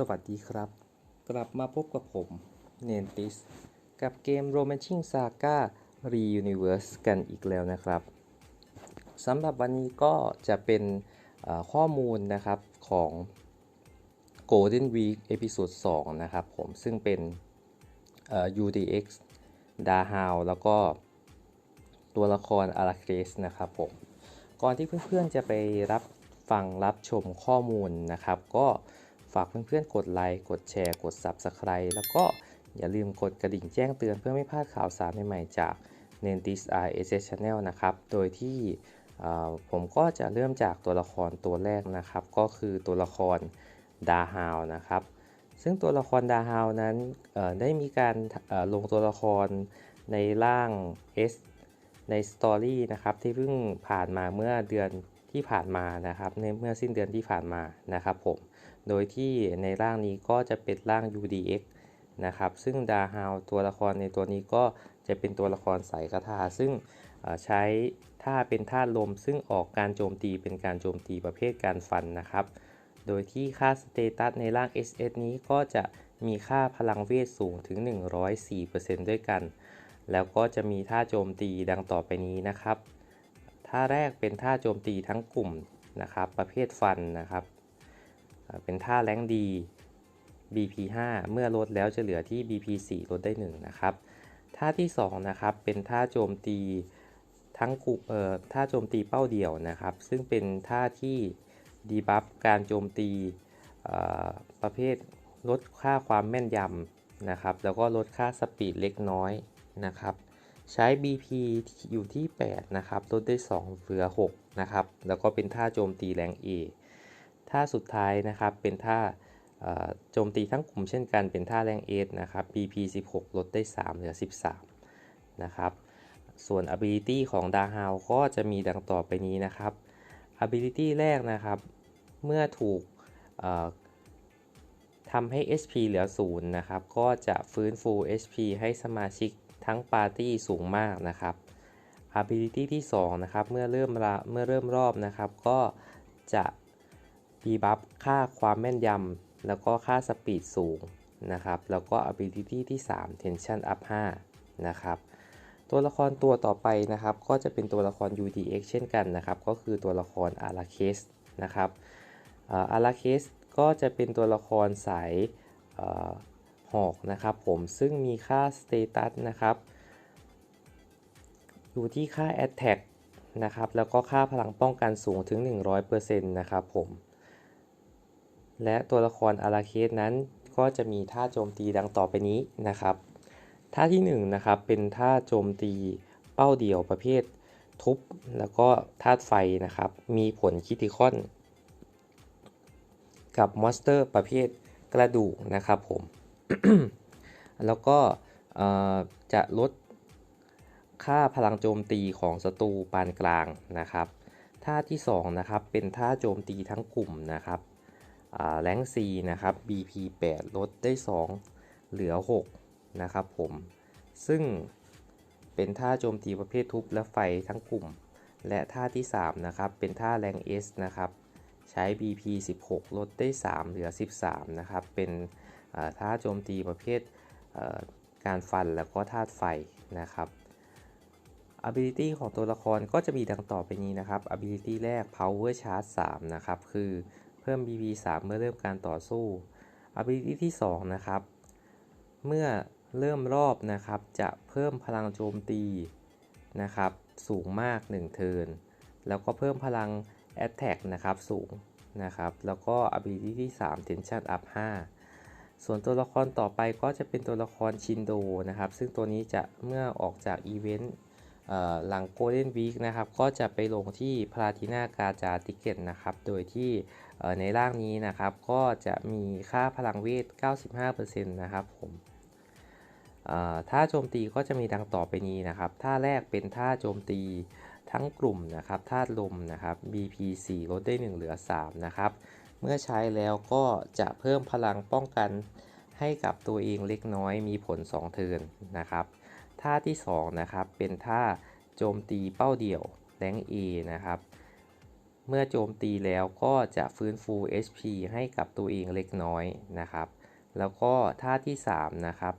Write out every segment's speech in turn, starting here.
สวัสดีครับ กลับมาพบกับผมเนนติสกับเกม Romancing Saga Reuniverse กันอีกแล้วนะครับสำหรับวันนี้ก็จะเป็นข้อมูลนะครับของ Golden Week เอพิ o d ด2นะครับผมซึ่งเป็น UDX ดาฮาวแล้วก็ตัวละครอาราเคสนะครับผม ก่อนที่เพื่อนๆจะไปรับฟังรับชมข้อมูลนะครับ ก็ ฝากเพื่อนๆ กดไลค์ กดแชร์ กด Subscribe แล้วก็อย่าลืมกดกระดิ่งแจ้งเตือนเพื่อไม่พลาดข่าวสารใหม่ๆ จาก n e n t i s RSS Channel นะครับ โดยที่ผมก็จะเริ่มจากตัวละครตัวแรกนะครับ ก็คือตัวละครดาฮาวนะครับ ซึ่งตัวละครดาฮาวนั้นได้มีการลงตัวละครในร่าง S ในสตอรี่นะครับที่เพิ่งผ่านมาเมื่อเดือนที่ผ่านมานะครับในเมื่อสิ้นเดือนที่ผ่านมานะครับผม โดยที่ในร่างนี้ก็จะเป็นร่าง UDX นะครับ ซึ่งดาฮาวตัวละครในตัวนี้ก็จะเป็นตัวละครสายคาถาซึ่งใช้ท่าเป็นท่าลม ซึ่งออกการโจมตีเป็นการโจมตีประเภทการฟันนะครับ โดยที่ค่าสเตตัสในร่าง SS นี้ก็จะมีค่าพลังเวทสูงถึง 104%ด้วยกัน แล้วก็จะมีท่าโจมตีดังต่อไปนี้นะครับ ท่าแรกเป็นท่าโจมตีทั้งกลุ่มนะครับ ประเภทฟันนะครับ เป็นท่าแรงดี BP5 เมื่อลดแล้วจะเหลือที่ BP4 ลดได้ 1 นะครับ ท่าที่ 2 นะครับ เป็นท่าโจมตีทั้งกลุ่มเอ่อท่าโจมตีเป้าเดี่ยวนะครับ ซึ่งเป็นท่าที่ดีบัฟการโจมตีประเภทลดค่าความแม่นยำนะครับ แล้วก็ลดค่าสปีดเล็กน้อยนะครับ ใช้ BP อยู่ที่ 8 นะครับ ลดได้ 2 เหลือ 6 นะครับ แล้วก็เป็นท่าโจมตีแรง A ท่าสุดท้ายนะครับเป็นท่าโจมตีทั้งกลุ่มเช่นกันเป็นท่าแรง S นะครับ BP 16 ลดได้ 3 เหลือ 13 นะครับ ส่วน ability ของดาฮาวก็จะมีดังต่อไปนี้นะครับ ability แรกนะครับ เมื่อถูกทำให้ HP เหลือ 0 นะครับ ก็จะฟื้นฟู HP ให้สมาชิกทั้งปาร์ตี้สูงมากนะครับ ability ที่ 2 นะครับ เมื่อเริ่มเมื่อเริ่มรอบนะครับ ก็จะ ดีบัฟค่าความแม่นยำ แล้วก็ค่าสปีดสูงนะครับ แล้วก็ ability ที่ 3 tension up 5 นะครับ ตัวละครตัวต่อไปนะครับ ก็จะเป็นตัวละคร UDX เช่นกันนะครับ ก็คือตัวละครอาราเคสนะครับอาราเคสก็จะเป็นตัวละครสายเอ่อหอกนะครับผม ซึ่งมีค่าสเตตัสนะครับ อยู่ที่ค่า Attack นะครับ แล้วก็ค่าพลังป้องกันสูงถึง 100%นะครับผม และตัวละครอาราเคสนั้นก็จะมีท่าโจมตีดังต่อไปนี้นะครับ ท่าที่1นงนะครับเป็นท่าโจมตีเป้าเดี่ยวประเภททุบแล้วก็ธาตุไฟนะครับ มีผลคิติคอน กับมอนสเตอร์ประเภทกระดูกนะครับผม แล้วก็จะลดค่าพลังโจมตีของศัตรูปานกลางนะครับ ท่าที่2นะครับเป็นท่าโจมตีทั้งกลุ่มนะครับ แรง C นะครับ BP 8ลดได้ 2 เหลือ 6 นะครับผม ซึ่งเป็นท่าโจมตีประเภททุบและไฟทั้งกลุ่ม และท่าที่ 3 นะครับ เป็นท่าแรง S นะครับ ใช้ BP 16 ลดได้ 3 เหลือ 13 นะครับ เป็นท่าโจมตีประเภทเการฟันแล้วก็ธาตุไฟนะครับ ability ของตัวละครก็จะมีดังต่อไปนี้นะครับ ability แรก power charge 3 นะครับ คือ เพิ่ม BP 3เมื่อเริ่มการต่อสู้ ability ที่ 2 นะครับ เมื่อเริ่มรอบนะครับ จะเพิ่มพลังโจมตีนะครับ สูงมาก 1 เทิร์น แล้วก็เพิ่มพลัง attack นะครับสูงนะครับ แล้วก็ ability ที่ 3 tension up 5 ส่วนตัวละครต่อไปก็จะเป็นตัวละครชินโดนะครับ ซึ่งตัวนี้จะเมื่อออกจากอีเวนต์หลัง Golden Week นะครับ ก็จะไปลงที่พ l a ติน a กาจาติเกตนะครับ โดยที่ ในร่างนี้นะครับก็จะมีค่าพลังเวท 95%นะครับผมท่าโจมตีก็จะมีดังต่อไปนี้นะครับ ท่าแรกเป็นท่าโจมตีทั้งกลุ่มนะครับธาตุลมนะครับ BP 4 ลดได้ 1 เหลือ 3 นะครับ เมื่อใช้แล้วก็จะเพิ่มพลังป้องกันให้กับตัวเองเล็กน้อยมีผล 2 เทินนะครับ ท่าที่ 2 นะครับ เป็นท่าโจมตีเป้าเดี่ยวแรง A นะครับ เมื่อโจมตีแล้วก็จะฟื้นฟู HP ให้กับตัวเองเล็กน้อยนะครับ แล้วก็ท่าที่3นะครับ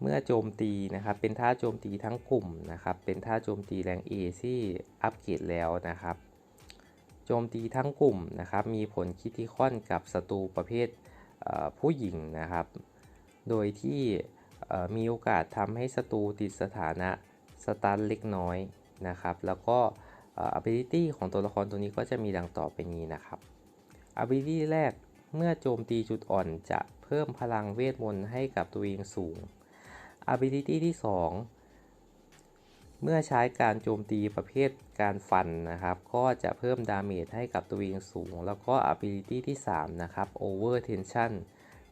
เมื่อโจมตีนะครับเป็นท่าโจมตีทั้งกลุ่มนะครับเป็นท่าโจมตีแรง A ที่อัปเกรดแล้วนะครับโจมตีทั้งกลุ่มนะครับมีผลคิติคอนกับศัตรูประเภทผู้หญิงนะครับโดยที่มีโอกาสทำให้ศัตรูติดสถานะสตันเล็กน้อยนะครับแล้วก็ ability ของตัวละครตัวนี้ก็จะมีดังต่อไปนี้นะครับ ability แรกเมื่อโจมตีจุดอ่อนจะเพิ่มพลังเวทมนต์ให้กับตัวเองสูง ability ที่ 2 เมื่อใช้การโจมตีประเภทการฟันนะครับ ก็จะเพิ่มดาเมจให้กับตัวเองสูง แล้วก็ ability ที่ 3 นะครับ over tension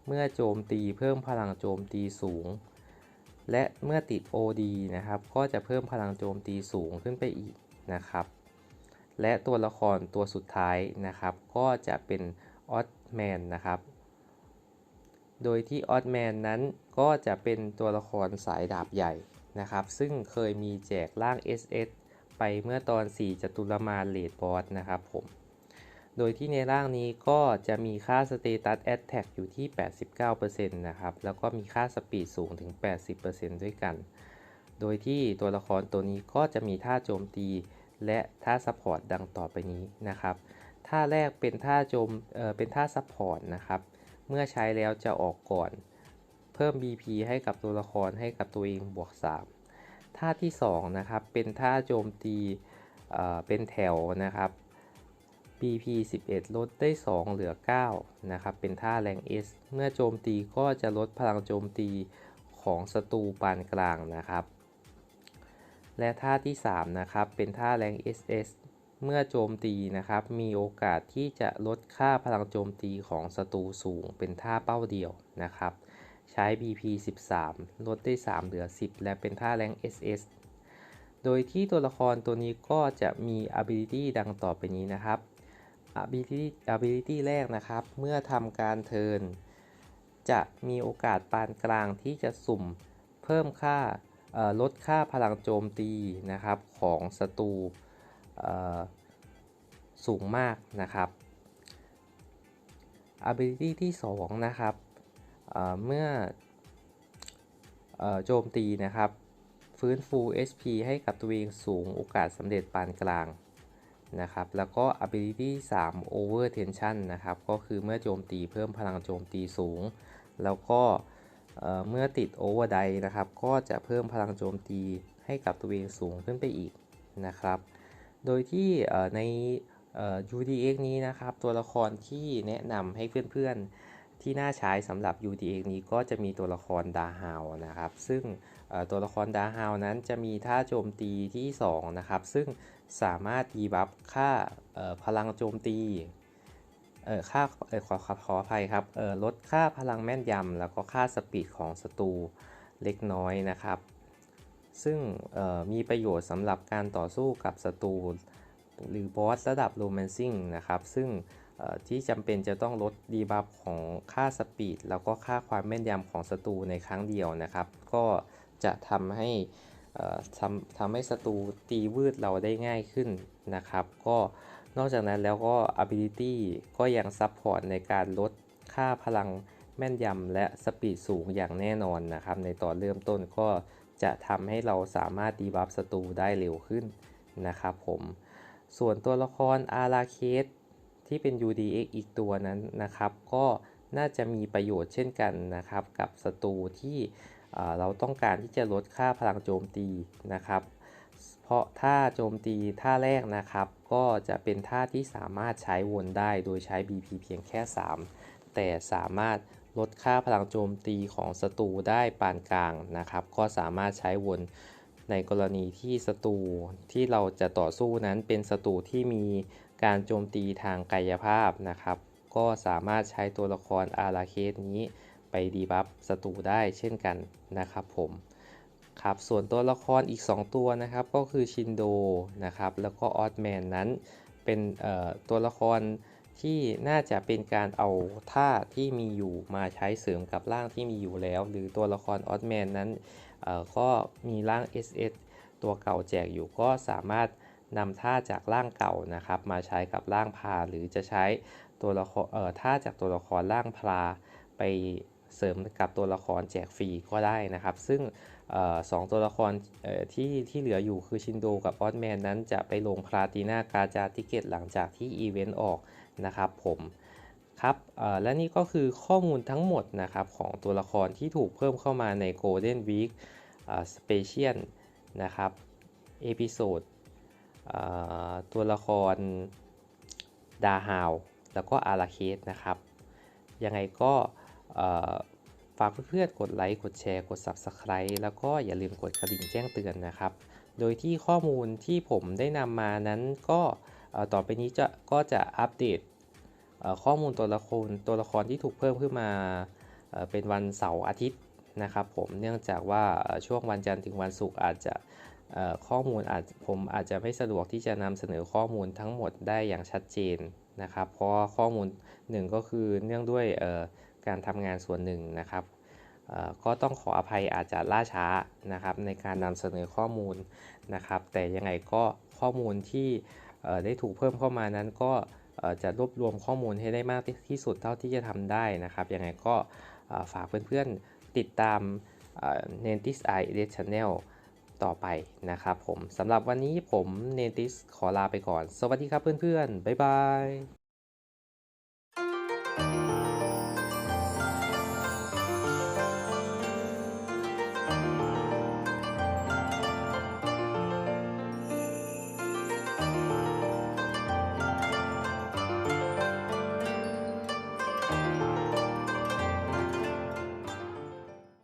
เมื่อโจมตีเพิ่มพลังโจมตีสูง และเมื่อติด OD นะครับ ก็จะเพิ่มพลังโจมตีสูงขึ้นไปอีก นะครับ และตัวละครตัวสุดท้ายนะครับ ก็จะเป็นออสแมนนะครับ โดยที่ออสแมนนั้นก็จะเป็นตัวละครสายดาบใหญ่นะครับ ซึ่งเคยมีแจกร่าง SS ไปเมื่อตอน 4 จตุรมานเลดบอสนะครับผม โดยที่ในร่างนี้ก็จะมีค่าสเตตัสแอตแทกอยู่ที่ 89%นะครับ แล้วก็มีค่าสปีดสูงถึง 80%ด้วยกัน โดยที่ตัวละครตัวนี้ก็จะมีท่าโจมตี และท่าซัพพอร์ตดังต่อไปนี้นะครับ ท่าแรกเป็นท่าโจมเอ่อเป็นท่าซัพพอร์ตนะครับ เมื่อใช้แล้วจะออกก่อน เพิ่ม BP ให้กับตัวละครให้กับตัวเองบวก 3 ท่าที่2นะครับเป็นท่าโจมตีเอ่อเป็นแถวนะครับ BP 11 ลดได้ 2 เหลือ 9 นะครับ เป็นท่าแรง S เมื่อโจมตีก็จะลดพลังโจมตีของศัตรูปานกลางนะครับ และท่าที่ 3 นะครับ เป็นท่าแรง SS เมื่อโจมตีนะครับ มีโอกาสที่จะลดค่าพลังโจมตีของศัตรูสูง เป็นท่าเป้าเดียวนะครับ ใช้ BP 13 ลดได้ 3 เหลือ 10 และเป็นท่าแรง SS โดยที่ตัวละครตัวนี้ก็จะมี ability ดังต่อไปนี้นะครับ ability ability แรกนะครับ เมื่อทำการเทินจะมีโอกาสปานกลางที่จะสุ่มเพิ่มค่า ลดค่าพลังโจมตีนะครับของศัตรูสูงมากนะครับ ability ที่2นะครับเมื่อโจมตีนะครับ ฟื้นฟู HP ให้กับตัวเองสูงโอกาสสำเร็จปานกลางนะครับ แล้วก็ ability 3 over tension นะครับ ก็คือเมื่อโจมตีเพิ่มพลังโจมตีสูง แล้วก็ เมื่อติด overdrive นะครับ ก็จะเพิ่มพลังโจมตีให้กับตัวเองสูงขึ้นไปอีกนะครับ โดยที่ใน UDX นี้นะครับ ตัวละครที่แนะนำให้เพื่อนๆ ที่น่าใช้สำหรับ UDX นี้ก็จะมีตัวละครดาฮาวนะครับ ซึ่งตัวละครดาฮาวนั้นจะมีท่าโจมตีที่ 2 นะครับ ซึ่งสามารถดีบัฟค่าพลังโจมตี เอ่อค่าเออขอขอขออภัยครับเอ่อลดค่าพลังแม่นยำแล้วก็ค่าสปีดของศัตรูเล็กน้อยนะครับ ซึ่งมีประโยชน์สำหรับการต่อสู้กับศัตรูหรือบอสระดับโรแมนซิ่งนะครับ ซึ่งที่จำเป็นจะต้องลดดีบัฟของค่าสปีดแล้วก็ค่าความแม่นยำของศัตรูในครั้งเดียวนะครับ ก็จะทำให้ทำทำให้ศัตรูตีวืดเราได้ง่ายขึ้นนะครับ ก็ นอกจากนั้นแล้วก็ ability ก็ยังซับพอร์ตในการลดค่าพลังแม่นยำและสปีดสูงอย่างแน่นอนนะครับ ในตอนเริ่มต้นก็จะทำให้เราสามารถดีบัฟศัตรูได้เร็วขึ้นนะครับผม ส่วนตัวละครอาราเคสที่เป็น UDX อีกตัวนั้นนะครับ ก็น่าจะมีประโยชน์เช่นกันนะครับ กับศัตรูที่เราต้องการที่จะลดค่าพลังโจมตีนะครับ เพราะท่าโจมตีท่าแรกนะครับ ก็จะเป็นท่าที่สามารถใช้วนได้โดยใช้ BP เพียงแค่ 3 แต่สามารถลดค่าพลังโจมตีของศัตรูได้ปานกลางนะครับ ก็สามารถใช้วนในกรณีที่ศัตรูที่เราจะต่อสู้นั้นเป็นศัตรูที่มีการโจมตีทางกายภาพนะครับ ก็สามารถใช้ตัวละครอาราเคสนี้ไปดีบัฟศัตรูได้เช่นกันนะครับผม ครับส่วนตัวละครอีก 2 ตัวนะครับก็คือชินโดนะครับแล้วก็ออสแมนนั้นเป็นตัวละครที่น่าจะเป็นการเอาท่าที่มีอยู่มาใช้เสริมกับร่างที่มีอยู่แล้ว หรือตัวละครออสแมนนั้นก็มีร่าง SS ตัวเก่าแจกอยู่ก็สามารถนำท่าจากร่างเก่านะครับ มาใช้กับร่างพาหรือจะใช้ตัวละครเออท่าจากตัวละครร่างพลาไปเสริมกับตัวละครแจกฟรีก็ได้นะครับ ซึ่ง สองตัวละครที่ที่เหลืออยู่คือชินโดกับออสแมนนั้นจะไปลงพลาติน่ากาจาติเกตหลังจากที่อีเวนต์ออกนะครับผมครับและนี่ก็คือข้อมูลทั้งหมดนะครับของตัวละครที่ถูกเพิ่มเข้ามาใน Golden Week สเปเชียลนะครับเอพิโซดตัวละครดาฮาว แล้วก็อาราเคสนะครับ ยังไงก็ ฝากเพื่อนๆกดไลค์กดแชร์กด Subscribe แล้วก็อย่าลืมกดกระดิ่งแจ้งเตือนนะครับ โดยที่ข้อมูลที่ผมได้นำมานั้นก็ต่อไปนี้จะก็จะอัปเดตข้อมูลตัวละครตัวละครที่ถูกเพิ่มขึ้นมาเป็นวันเสาร์อาทิตย์นะครับผมเนื่องจากว่าช่วงวันจันทร์ถึงวันศุกร์อาจจะข้อมูลอาจผมอาจจะไม่สะดวกที่จะนำเสนอข้อมูลทั้งหมดได้อย่างชัดเจนนะครับ เพราะข้อมูลหนึ่งก็คือเนื่องด้วย การทำงานส่วนหนึ่งนะครับเอ่อก็ต้องขออภัยอาจจะล่าช้านะครับในการนำเสนอข้อมูลนะครับ แต่ยังไงก็ข้อมูลที่เอ่อได้ถูกเพิ่มเข้ามานั้นก็เอ่อจะรวบรวมข้อมูลให้ได้มากที่สุดเท่าที่จะทำได้นะครับยังไงก็เอ่อฝากเพื่อนๆติดตามเนติสไอเดชแนลต่อไปนะครับผมสำหรับวันนี้ผมเนติสขอลาไปก่อน สวัสดีครับเพื่อนๆ บ๊ายบาย